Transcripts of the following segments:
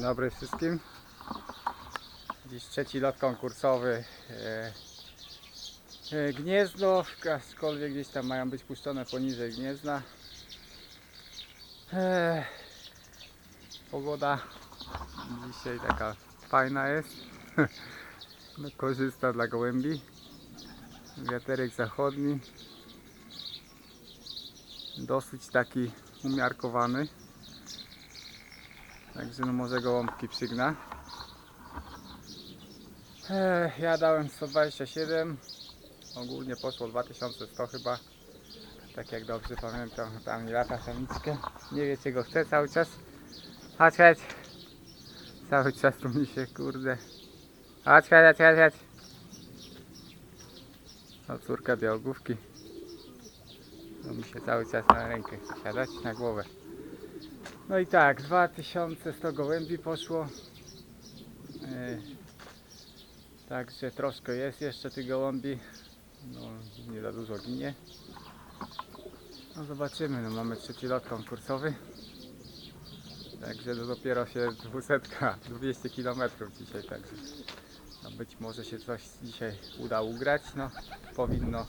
Dzień dobry wszystkim. Dziś trzeci lot konkursowy. E, e, Gniezno, aczkolwiek gdzieś tam mają być puszczone poniżej Gniezna. E, pogoda dzisiaj taka fajna jest. No, korzysta dla gołębi. Wiaterek zachodni. Dosyć taki umiarkowany. Także no może gołąbki przygna. Ja dałem 127. Ogólnie poszło 2100 chyba. Tak jak dobrze pamiętam, tam mi lata samiczkę. Nie wie czego chce cały czas. Chodź, chodź. Cały czas tu mi się kurde. Chodź, chodź, chodź, chodź. O córka białogłówki. To mi się cały czas na rękę siadać, na głowę. No i tak, 2100 gołębi poszło. Yy, Także troszkę jest jeszcze tych gołębi. No, nie za dużo ginie. No zobaczymy, no mamy trzeci lot konkursowy. Także to dopiero się 200, 200 km dzisiaj, także no być może się coś dzisiaj uda ugrać, no powinno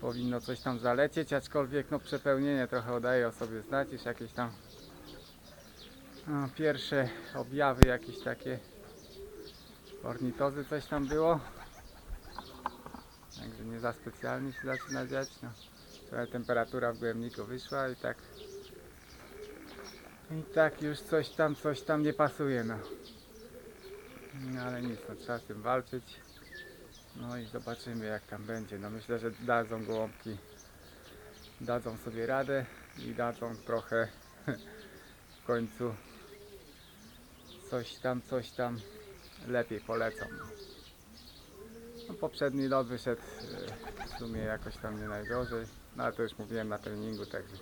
powinno coś tam zalecieć, aczkolwiek no przepełnienie trochę oddaje o sobie znać, już jakieś tam no, pierwsze objawy jakieś takie ornitozy coś tam było. Także nie za specjalnie się zaczyna dziać. No. Trochę temperatura w gojemniku wyszła i tak i tak już coś tam, coś tam nie pasuje. No, no ale nic, no, trzeba z tym walczyć. No i zobaczymy jak tam będzie. No myślę, że dadzą gołąbki, dadzą sobie radę i dadzą trochę w końcu coś tam, coś tam lepiej polecą. No, poprzedni lot wyszedł e, w sumie jakoś tam nie najgorzej, no ale to już mówiłem na treningu, także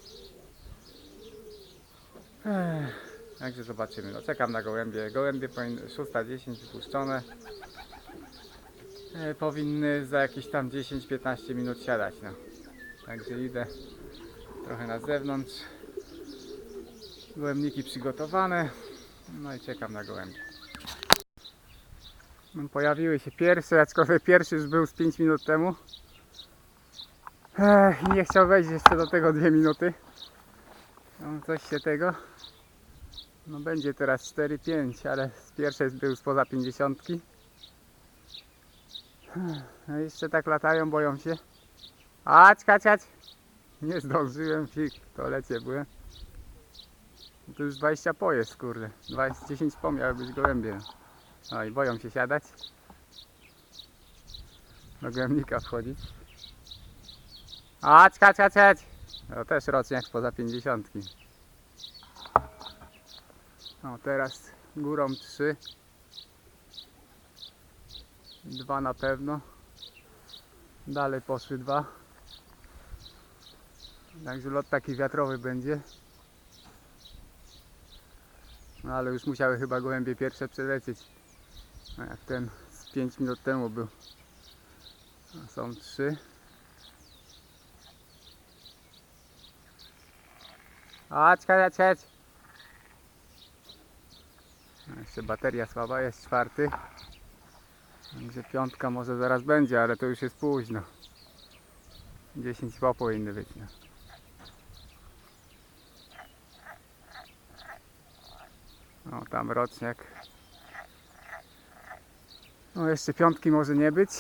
Ech, Także zobaczymy. No, czekam na gołębie. Gołębie powinny 6.10 wypuszczone. E, powinny za jakieś tam 10-15 minut siadać. No. Także idę trochę na zewnątrz. Gołębniki przygotowane. No i czekam na gołębie. No, Pojawiły się pierwsze, aczkolwiek pierwszy już był z 5 minut temu. Ech, nie chciał wejść jeszcze do tego 2 minuty. No, coś się tego. No będzie teraz 4-5, ale z pierwszej był spoza 50. No jeszcze tak latają, boją się. Ać, kać, ać. Nie zdążyłem, fik, w toalecie byłem. To już 20 po jest, kurde. 20, 10 po miały być gołębie. No i boją się siadać. Do gołębnika wchodzić. Ać, kać, ać, ać. To też roczniak spoza 50. No teraz górą 3. Dwa na pewno. Dalej poszły dwa. Także lot taki wiatrowy będzie. No ale już musiały chyba gołębie pierwsze przelecieć. A jak ten z 5 minut temu był. No, są trzy. Chodź, chodź, chodź. No, Jeszcze bateria słaba jest, czwarty. Także piątka może zaraz będzie, ale to już jest późno. 10 po powinny być. No. O, tam roczniak. No, jeszcze piątki może nie być.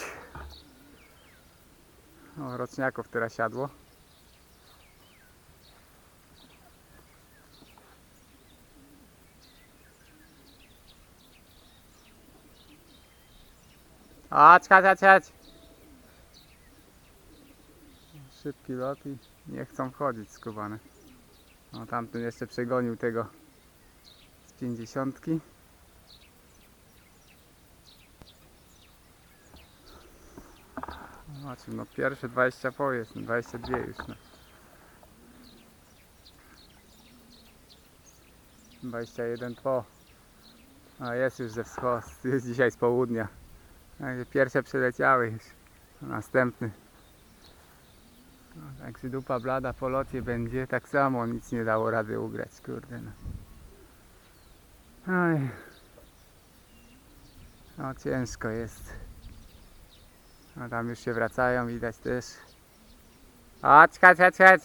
O, roczniaków teraz siadło. Chodź, chodź, chodź, chodź. Szybki lot i nie chcą wchodzić skubane. No tamten jeszcze przegonił tego z pięćdziesiątki. Zobaczmy, no pierwsze 20 po jest, no 22 już no. 21 po. A jest już ze wschodu, jest dzisiaj z południa. Także pierwsze przyleciały już. Następny. No, także dupa blada po locie będzie. Tak samo nic nie dało rady ugrać, kurde. No. Oj. No ciężko jest. No tam już się wracają, widać też. Chodź, chodź, chodź, chodź.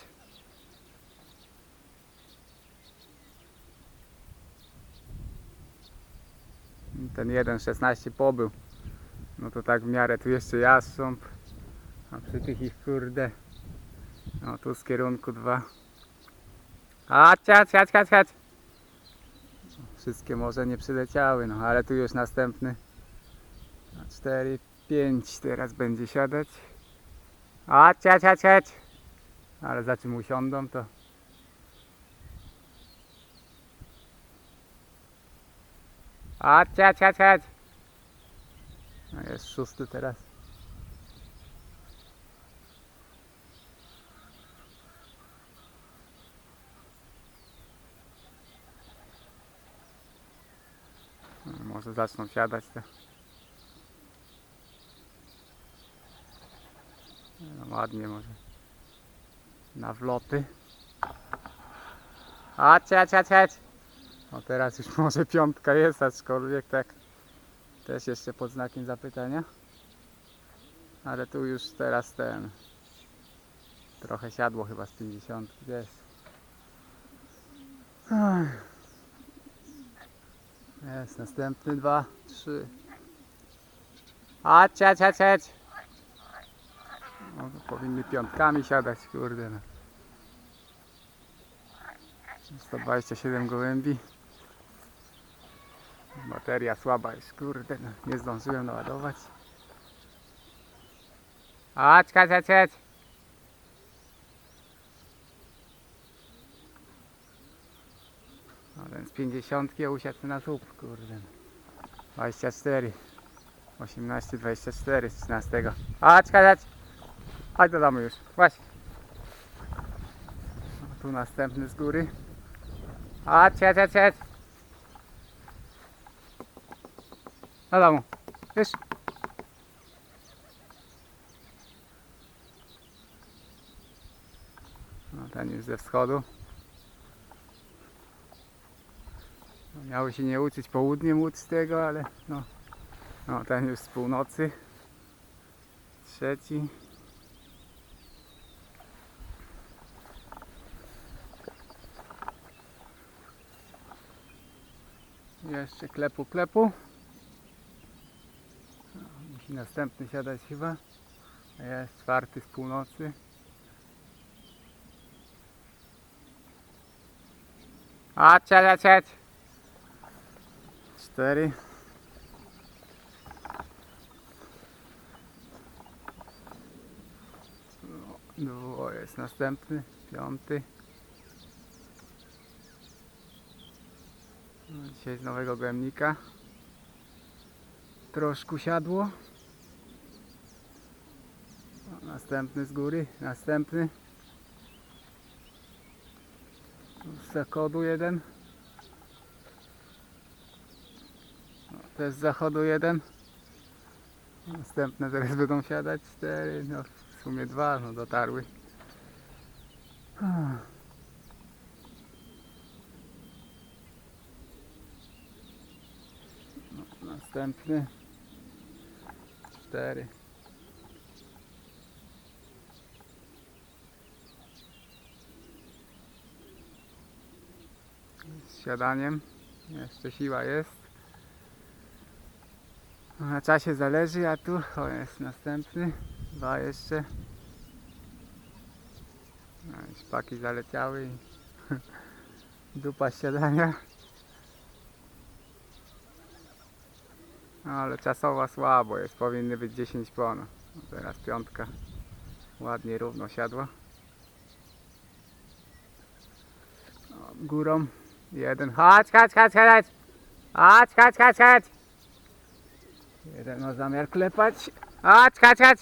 Ten jeden 16 pobył. No to tak w miarę tu jeszcze jastrząb. A przy tych ich kurde. No tu z kierunku dwa. Chodź, chodź, chodź, chodź. Wszystkie może nie przyleciały, no ale tu już następny. 4, 5 teraz będzie siadać. Chodź, chodź, chodź, chodź. Ale za czym usiądą to... Chodź, chodź, chodź, chodź. No jest szósty teraz. No, Może zaczną siadać te. No, ładnie może. Na wloty. Chodź, chodź, chodź, chodź. O teraz już może piątka jest, aczkolwiek tak też jeszcze pod znakiem zapytania. Ale tu już teraz ten trochę siadło chyba z 50 gdzieś. Ach. Jest następny dwa, trzy. Chodź, chodź, chodź, chodź. No, to powinny piątkami siadać, kurde. No. 127 gołębi. Bateria słaba jest, kurde. No. Nie zdążyłem naładować. Chodź, chodź, chodź, chodź. No ten z 50 usiadł na słup, kurde. 24. 18, 24 z 13. Chodź, chodź, chodź. Do domu już. Właśnie. Tu następny z góry. Chodź, chodź, chodź, chodź. Do domu. Już. No ten już ze wschodu. Miały się nie uczyć południem móc tego, ale no, no ten już z północy. Trzeci. Jeszcze klepu, klepu. No, musi następny siadać chyba. Jest czwarty z północy. A, cieć, cieć. 4 no, jest następny, piąty. No, dzisiaj z nowego głębnika troszkę siadło. No, następny z góry, następny. Z jeden. No, też z zachodu jeden. Następne zaraz będą siadać cztery, no w sumie dwa, no dotarły. No, następny. Cztery. Z siadaniem. Jeszcze siła jest. Na czasie zależy, a tu o, jest następny. Dwa jeszcze. No, szpaki zaleciały i dupa siadania. No, ale czasowa słabo jest, powinny być 10 pon. No, teraz piątka ładnie równo siadła. Górą jeden. Chodź, chodź, chodź, chodź! Chodź, chodź, chodź, chodź! Jeden ma zamiar klepać. Chodź, chodź, chodź!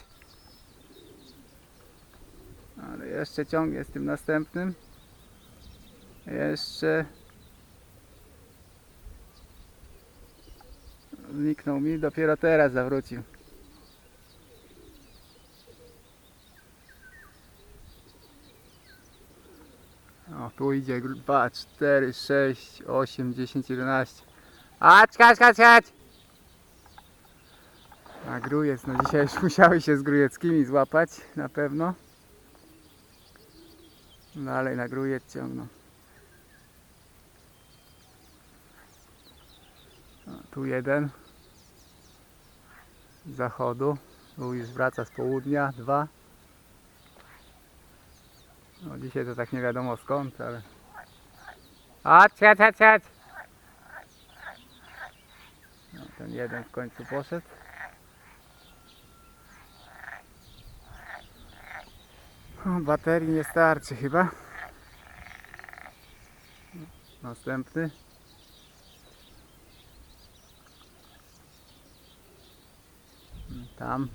Ale jeszcze ciągnie z tym następnym. Jeszcze. Zniknął mi, dopiero teraz zawrócił. O, tu idzie 2, 4, 6, 8, 10, 11. Chodź, chodź, chodź, chodź! A grujec, no dzisiaj już musiały się z grujeckimi złapać, na pewno. Dalej na grujec ciągną. Tu jeden. Z zachodu. Tu już wraca z południa. Dwa. No dzisiaj to tak nie wiadomo skąd, ale... Chodź, chodź, chodź, chodź! No, ten jeden w końcu poszedł. O, baterii nie starczy chyba. Następny. Tam.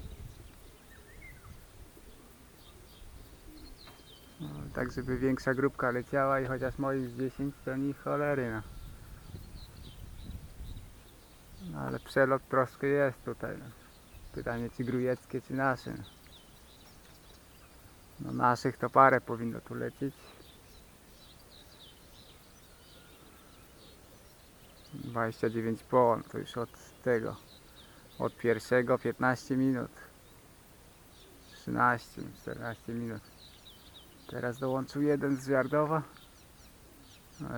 No, tak, żeby większa grupka leciała i chociaż moich z 10 to ni cholery no. no ale przelot troszkę jest tutaj. No. Pytanie czy grujeckie czy nasze. No. Naszych to parę powinno tu lecieć. 29 po, no to już od tego. Od pierwszego 15 minut. 13, 14 minut. Teraz dołączył jeden z Jardowa. No,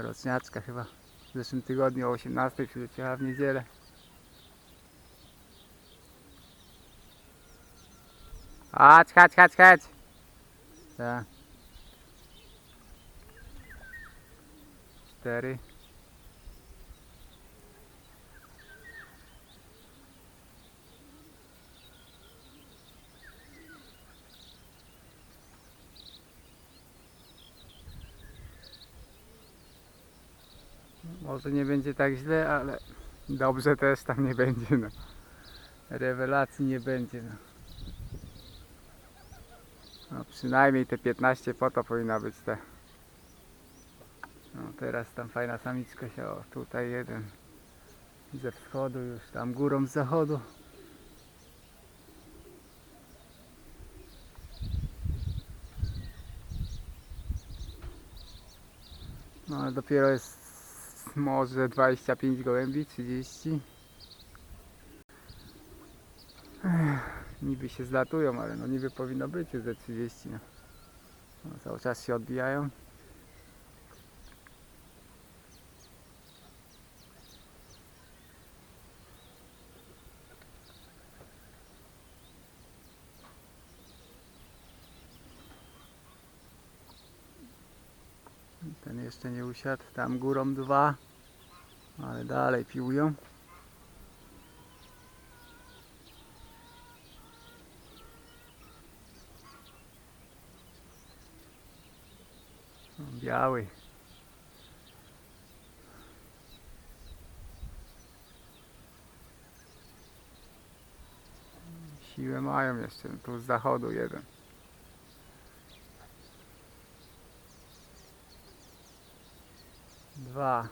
chyba. W zeszłym tygodniu o 18 przyleciała w niedzielę. Chodź, chodź, chodź, chodź. Tak. Cztery. Może nie będzie tak źle, ale dobrze też tam nie będzie. No. Rewelacji nie będzie. No. No, przynajmniej te 15 po to powinna być te. No teraz tam fajna samiczka się, o tutaj jeden ze wschodu już tam górą z zachodu. No ale dopiero jest może 25 gołębi, 30. Niby się zlatują, ale no niby powinno być już ze 30. No. No, cały czas się odbijają. Ten jeszcze nie usiadł, tam górą dwa, ale dalej piłują. Biały. Siłę mają jeszcze, tu z zachodu jeden. Dwa.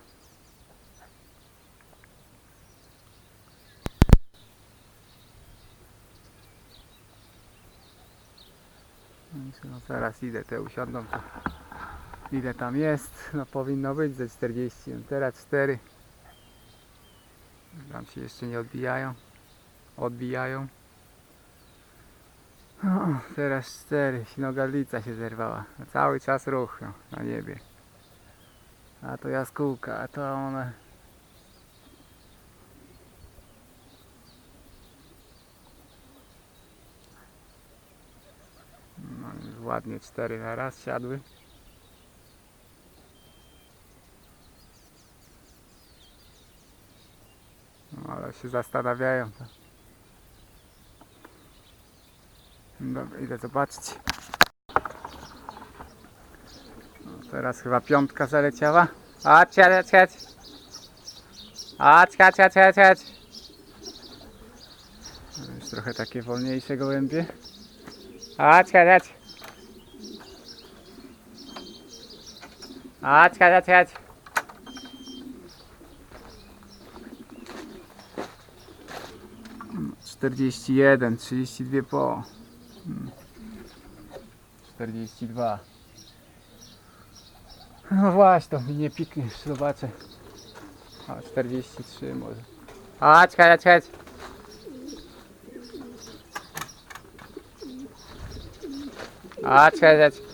No zaraz idę, te usiądą to ile tam jest, no powinno być ze 40, no teraz 4 tam się jeszcze nie odbijają. Odbijają. No, teraz 4 sinogadlica się zerwała. No, cały czas ruch no, na niebie. A to jaskółka, a to one no, ładnie 4 na raz siadły ale się zastanawiają. To. Dobra, idę zobaczyć. No, teraz chyba piątka zaleciała. Chodź, chodź, chodź. Chodź, chodź, chodź, chodź, chodź. No, Już trochę takie wolniejsze gołębie. Chodź, chodź, chodź. Chodź, chodź, chodź, chodź. Czterdzieści jeden, trzydzieści dwie po. Mm. Czterdzieści dwa. No właśnie, to mi nie pikniesz, zobaczę. O, 43 może. Chodź, chodź, chodź. Chodź, chodź, chodź.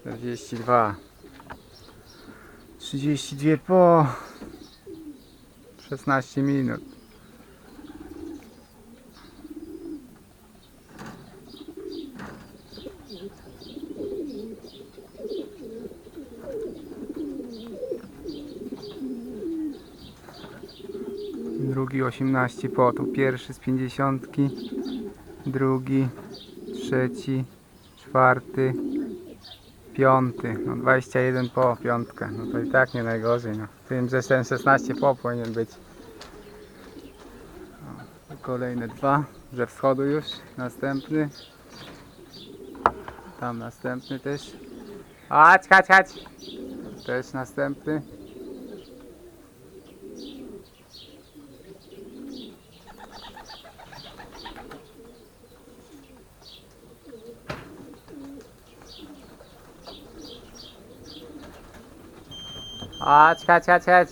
42 32 po 16 minut Drugi 18 po, tu pierwszy z 50, drugi, trzeci, czwarty, piąty, no 21 po, piątka, no to i tak nie najgorzej, no. Tym, że ten 16 po powinien być. O, kolejne dwa, ze wschodu już, następny. Tam następny też. Chodź, chodź, chodź. Też następny. Chodź, chodź, chodź, chodź.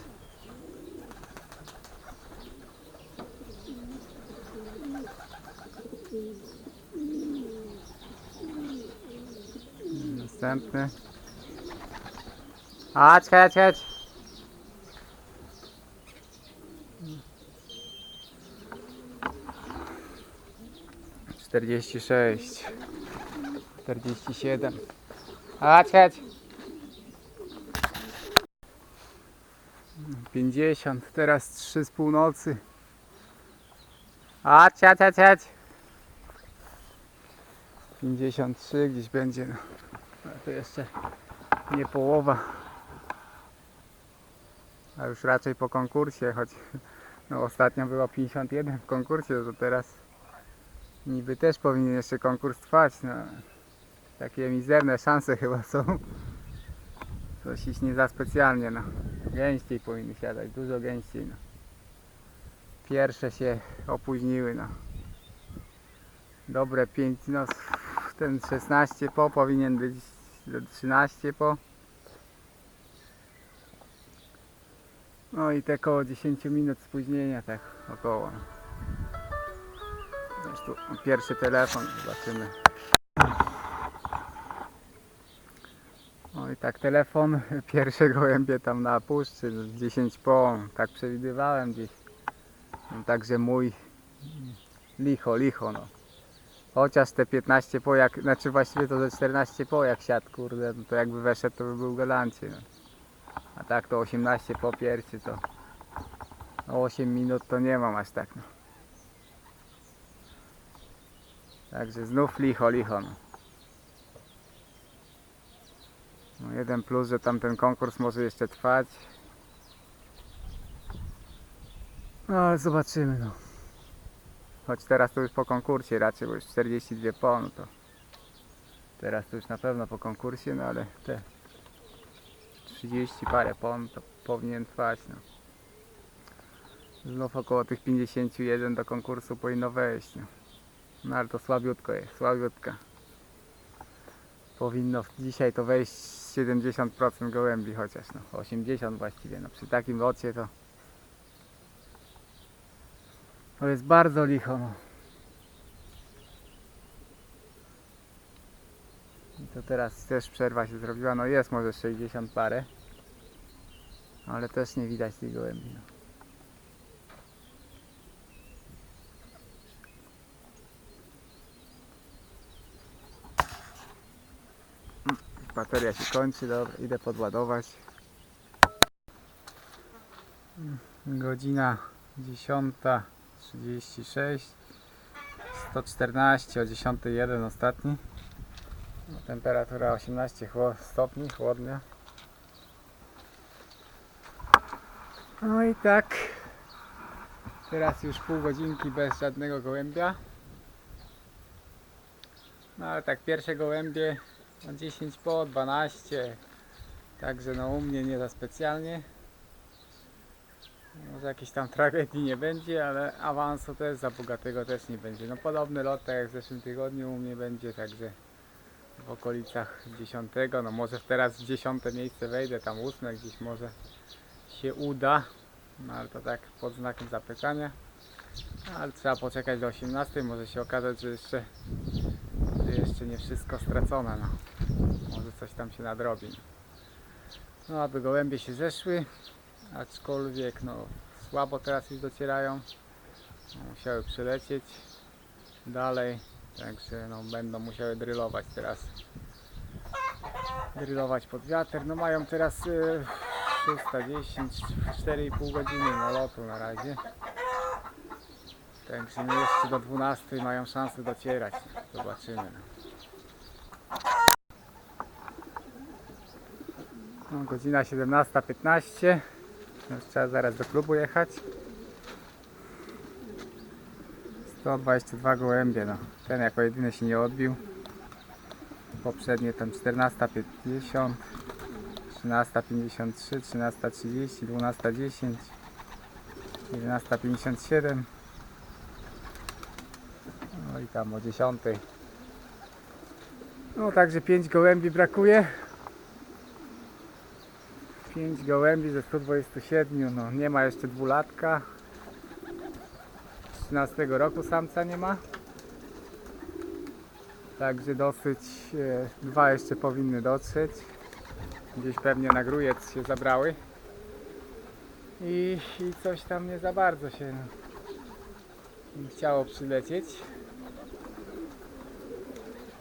Następny. Chodź, chodź, chodź. Czterdzieści sześć. Czterdzieści siedem. Chodź, chodź. 50, teraz 3 z północy. A, cia, cia, cia. 53 gdzieś będzie. No. To jeszcze nie połowa. A już raczej po konkursie, choć no, ostatnio było 51 w konkursie, to teraz niby też powinien jeszcze konkurs trwać. No. Takie mizerne szanse chyba są. Coś iść nie za specjalnie, no. Gęściej powinny siadać, dużo gęściej, no. Pierwsze się opóźniły, no. Dobre 5, no ten 16 po powinien być 13 po. No i te koło 10 minut spóźnienia, tak około. No. Już tu pierwszy telefon, zobaczymy. No i tak telefon, pierwsze gołębie tam na puszczy, 10 po, tak przewidywałem gdzieś. No, także mój licho, licho no. Chociaż te 15 po jak, znaczy właściwie to ze 14 po jak siadł, kurde, no to jakby weszedł to by był galancie. No. A tak to 18 po piersi to no 8 minut to nie mam aż tak no. Także znów licho, licho no. No jeden plus, że tamten konkurs może jeszcze trwać. No ale zobaczymy no. Choć teraz to już po konkursie raczej, bo już 42 po, no to teraz to już na pewno po konkursie, no ale te 30 parę pon to powinien trwać, no. Znów około tych 51 do konkursu powinno wejść, no. No ale to słabiutko jest, słabiutka. Powinno dzisiaj to wejść 70% gołębi chociaż, no 80 właściwie, no przy takim locie to to jest bardzo licho, no. I to teraz też przerwa się zrobiła, no jest może 60 parę, ale też nie widać tej gołębi, no. Bateria się kończy, dobra, idę podładować. Godzina 10.36 114 o 10.01 ostatni. Temperatura 18 chło- stopni, chłodnia No i tak. Teraz już pół godzinki bez żadnego gołębia. No ale tak pierwsze gołębie na 10 po 12 Także no u mnie nie za specjalnie może jakiejś tam tragedii nie będzie, ale awansu też za bogatego też nie będzie. No podobny lot tak jak w zeszłym tygodniu u mnie będzie, także w okolicach 10. No może teraz w 10 miejsce wejdę, tam 8 gdzieś może się uda. No ale to tak pod znakiem zapytania. Ale trzeba poczekać do 18. Może się okazać, że jeszcze, że jeszcze nie wszystko stracone. No. Może coś tam się nadrobi. No aby gołębie się zeszły, aczkolwiek no słabo teraz już docierają. No, musiały przylecieć dalej, także no, będą musiały drylować teraz. Drylować pod wiatr. No mają teraz y, 610, 4,5 godziny na lotu na razie. Także no jeszcze do 12 mają szansę docierać. Zobaczymy. No. No, godzina 17.15. Już trzeba zaraz do klubu jechać. 122 gołębie, no. Ten jako jedyny się nie odbił. Poprzednie tam 14.50, 13.53, 13.30, 12.10, 11.57. Tam o 10. No także 5 gołębi brakuje. 5 gołębi ze 127, no nie ma jeszcze dwulatka. 13 roku samca nie ma. Także dosyć, e, dwa jeszcze powinny dotrzeć. Gdzieś pewnie na grujec się zabrały. I, I coś tam nie za bardzo się no, chciało przylecieć.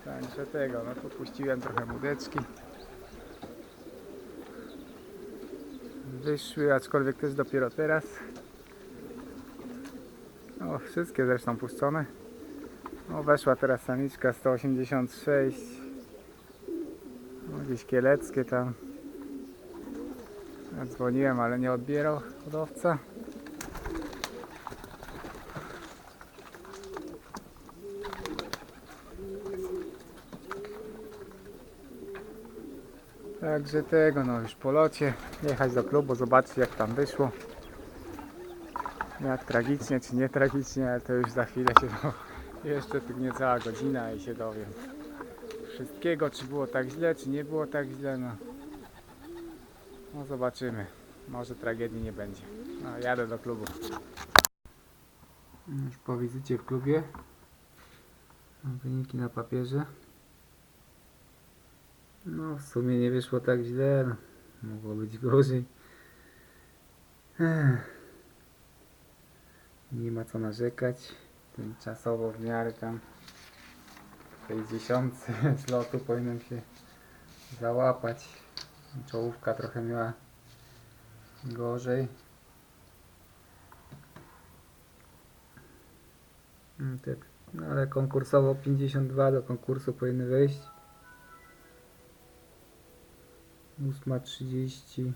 Także tego, no tu puściłem trochę młodeczki. Wyszły, aczkolwiek też dopiero teraz. O, wszystkie zresztą puszczone. O, weszła teraz samiczka 186. O, gdzieś kieleckie tam. Dzwoniłem, ale nie odbierał hodowca. Także tego, no już po locie. Jechać do klubu, zobaczyć jak tam wyszło. Jak tragicznie, czy nie tragicznie, ale to już za chwilę się do... Jeszcze tu niecała godzina i się dowiem. Wszystkiego, czy było tak źle, czy nie było tak źle, no. No zobaczymy. Może tragedii nie będzie. No, jadę do klubu. Już po wizycie w klubie. Wyniki na papierze. No, w sumie nie wyszło tak źle. No, mogło być gorzej. Ech. Nie ma co narzekać. Tymczasowo w miarę tam w tej dziesiątce z lotu powinienem się załapać. Czołówka trochę miała gorzej. Tak, no ale konkursowo 52 do konkursu powinny wejść. 8.35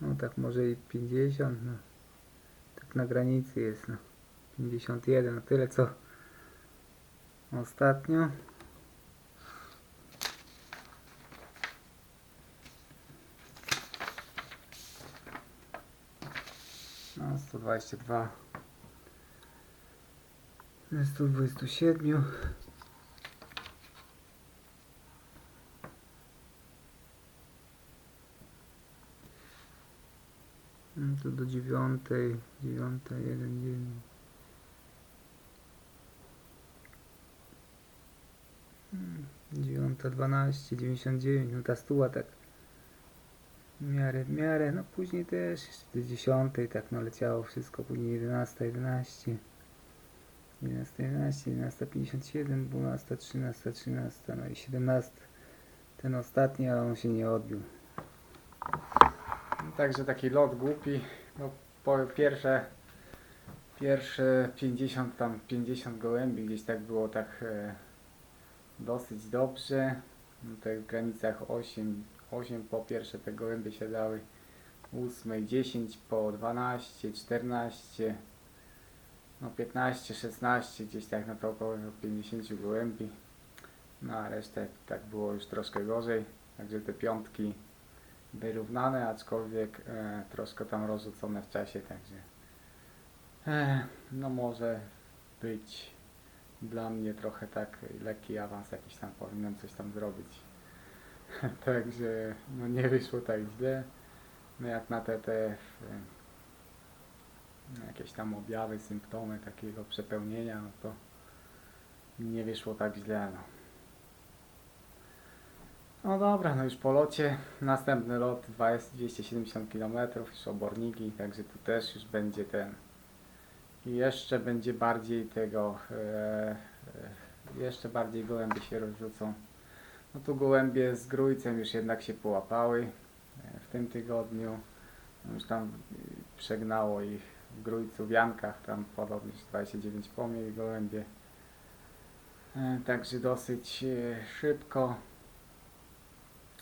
No tak może i 50 no. Tak na granicy jest no. 51 no tyle co ostatnio No 122 ze 127 do dziewiątej, dziewiąta, jeden, jeden. Hmm, Dziewiąta, dwanaście, dziewięćdziesiąt dziewięć, no ta stuła tak w miarę, w miarę, no później też jeszcze do dziesiątej tak no leciało wszystko, później jedenasta, jedenaście, jedenasta, jedenaście, jedenasta, pięćdziesiąt siedem, dwunasta, trzynasta, trzynasta, no i siedemnasta, ten ostatni, a on się nie odbił. Także taki lot głupi. No, po pierwsze, pierwsze 50 tam 50 gołębi gdzieś tak było tak e, dosyć dobrze. No, tak w granicach 8, 8 po pierwsze te gołębie siadały. 8, 10 po 12, 14, no 15, 16, gdzieś tak na to około 50 gołębi. No a resztę tak było już troszkę gorzej. Także te piątki wyrównane, aczkolwiek e, troszkę tam rozrzucone w czasie, także e, no może być dla mnie trochę tak lekki awans jakiś tam powinienem coś tam zrobić. Także no nie wyszło tak źle. No jak na te, e, jakieś tam objawy, symptomy takiego przepełnienia, no to nie wyszło tak źle. No. No dobra, no już po locie. Następny lot 20 270 km, już oborniki, także tu też już będzie ten. I jeszcze będzie bardziej tego, e, e, jeszcze bardziej gołębie się rozrzucą. No tu gołębie z grójcem już jednak się połapały e, w tym tygodniu. No Już tam e, przegnało ich w grójcu, w Jankach, tam podobnie 29 pomieli gołębie. E, Także dosyć e, szybko.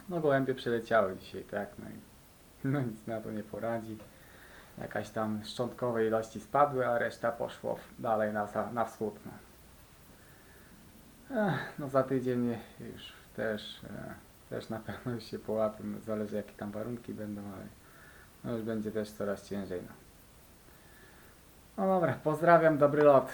No gołębie przeleciały dzisiaj, tak, no i no nic na to nie poradzi. Jakaś tam szczątkowe ilości spadły, a reszta poszło dalej na, na wschód. No. Ech, no za tydzień już też, e, też na pewno już się połapię, no zależy jakie tam warunki będą, ale no już będzie też coraz ciężej. No, no dobra, pozdrawiam, dobry lot.